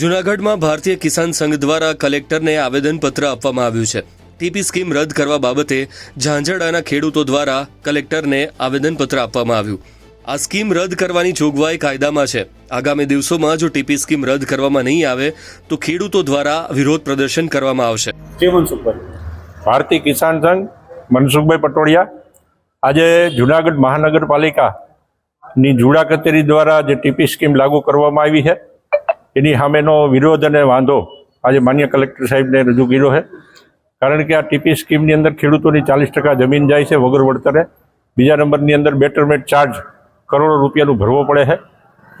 જૂનાગઢમાં ભારતીય કિસાન સંઘ દ્વારા કલેક્ટરને આવેદનપત્ર આપવામાં આવ્યું છે. ટીપી સ્કીમ રદ કરવા બાબતે ઝાંઝડાના ખેડૂતો દ્વારા કલેક્ટરને આવેદનપત્ર આપવામાં આવ્યું. આ સ્કીમ રદ કરવાની જોગવાઈ કાયદામાં છે. આગામી દિવસોમાં જો ટીપી સ્કીમ રદ કરવામાં નહીં આવે તો ખેડૂતો દ્વારા વિરોધ પ્રદર્શન કરવામાં આવશે. જે મનસુખભાઈ. ભારતીય કિસાન સંઘ મનસુખભાઈ પટોડિયા આજે જુનાગઢ મહાનગરપાલિકાની જુડા કચેરી દ્વારા જે ટીપી સ્કીમ લાગુ કરવામાં આવી છે એની સામેનો વિરોધ અને વાંધો આજે માન્ય કલેક્ટર સાહેબને રજૂ કર્યો છે. કારણ કે આ ટીપી સ્કીમની અંદર ખેડૂતોની ચાલીસ ટકા જમીન જાય છે વગર વળતરે. બીજા નંબરની અંદર બેટરમેન્ટ ચાર્જ કરોડો રૂપિયાનું ભરવો પડે છે.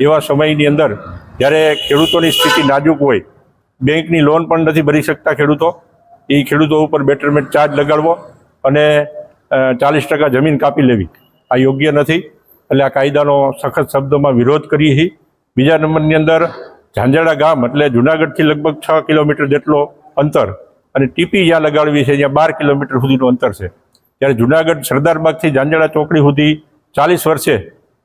એવા સમયની અંદર જ્યારે ખેડૂતોની સ્થિતિ નાજુક હોય, બેંકની લોન પણ નથી ભરી શકતા ખેડૂતો. એ ખેડૂતો ઉપર બેટરમેન્ટ ચાર્જ લગાડવો અને ચાલીસ ટકા જમીન કાપી લેવી. આ યોગ્ય નથી. એટલે આ કાયદાનો સખત શબ્દોમાં વિરોધ કરીએ બીજા નંબરની અંદર ઝાંઝાડા ગામ એટલે જુનાગઢથી લગભગ છ કિલોમીટર જેટલો અંતર અને ટીપી જ્યાં લગાડવી છે ત્યાં બાર કિલોમીટર સુધીનું અંતર છે. ત્યારે જુનાગઢ સરદારબાગથી ઝાંઝાડા ચોકડી સુધી ચાલીસ વર્ષે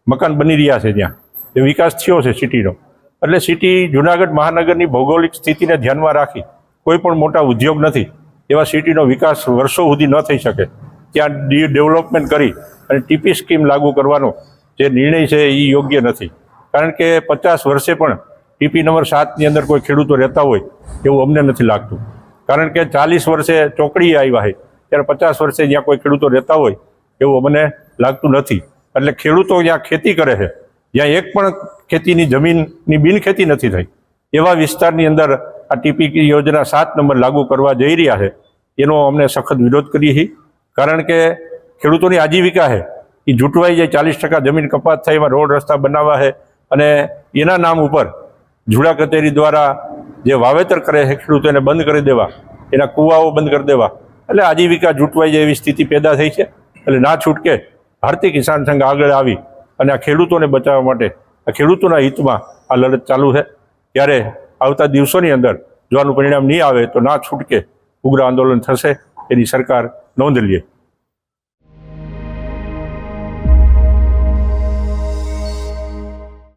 મકાન બની રહ્યા છે ત્યાં. એ વિકાસ થયો છે સિટીનો. એટલે સિટી જુનાગઢ મહાનગરની ભૌગોલિક સ્થિતિને ધ્યાનમાં રાખી કોઈ પણ મોટા ઉદ્યોગ નથી, એવા સિટીનો વિકાસ વર્ષો સુધી ન થઈ શકે. ત્યાં ડેવલપમેન્ટ કરી અને ટીપી સ્કીમ લાગુ કરવાનો જે નિર્ણય છે એ યોગ્ય નથી. કારણ કે પચાસ વર્ષે પણ ટીપી નંબર સાતની અંદર કોઈ ખેડૂતો રહેતા હોય એવું અમને નથી લાગતું. કારણ કે ચાલીસ વર્ષે ચોકડી આવ્યા છે, ત્યારે પચાસ વર્ષે જ્યાં કોઈ ખેડૂતો રહેતા હોય એવું અમને લાગતું નથી. એટલે ખેડૂતો જ્યાં ખેતી કરે છે, જ્યાં એક પણ ખેતીની જમીનની બિનખેતી નથી થઈ, એવા વિસ્તારની અંદર આ ટીપી યોજના સાત નંબર લાગુ કરવા જઈ રહ્યા છે, એનો અમને સખત વિરોધ કરીએ છીએ. કારણ કે ખેડૂતોની આજીવિકા છે એ જૂટવાઈ જાય ચાલીસ ટકા જમીન કપાત થાય એમાં રોડ રસ્તા બનાવવા છે, અને એના નામ ઉપર જુડા કચેરી દ્વારા જે વાવેતર કરે છે ખેડૂતોને બંધ કરી દેવા. એના કૂવાઓ બંધ કરી દેવા. એટલે આજીવિકા જૂટવાઈ જાય એવી સ્થિતિ પેદા થઈ છે. એટલે ના છૂટકે ભારતીય કિસાન સંઘ આગળ આવી અને આ ખેડૂતોને બચાવવા માટે, આ ખેડૂતોના હિતમાં આ લડત ચાલુ છે. ત્યારે આવતા દિવસોની અંદર જો આનું પરિણામ નહીં આવે તો ના છૂટકે ઉગ્ર આંદોલન થશે. એની સરકાર નોંધ લે.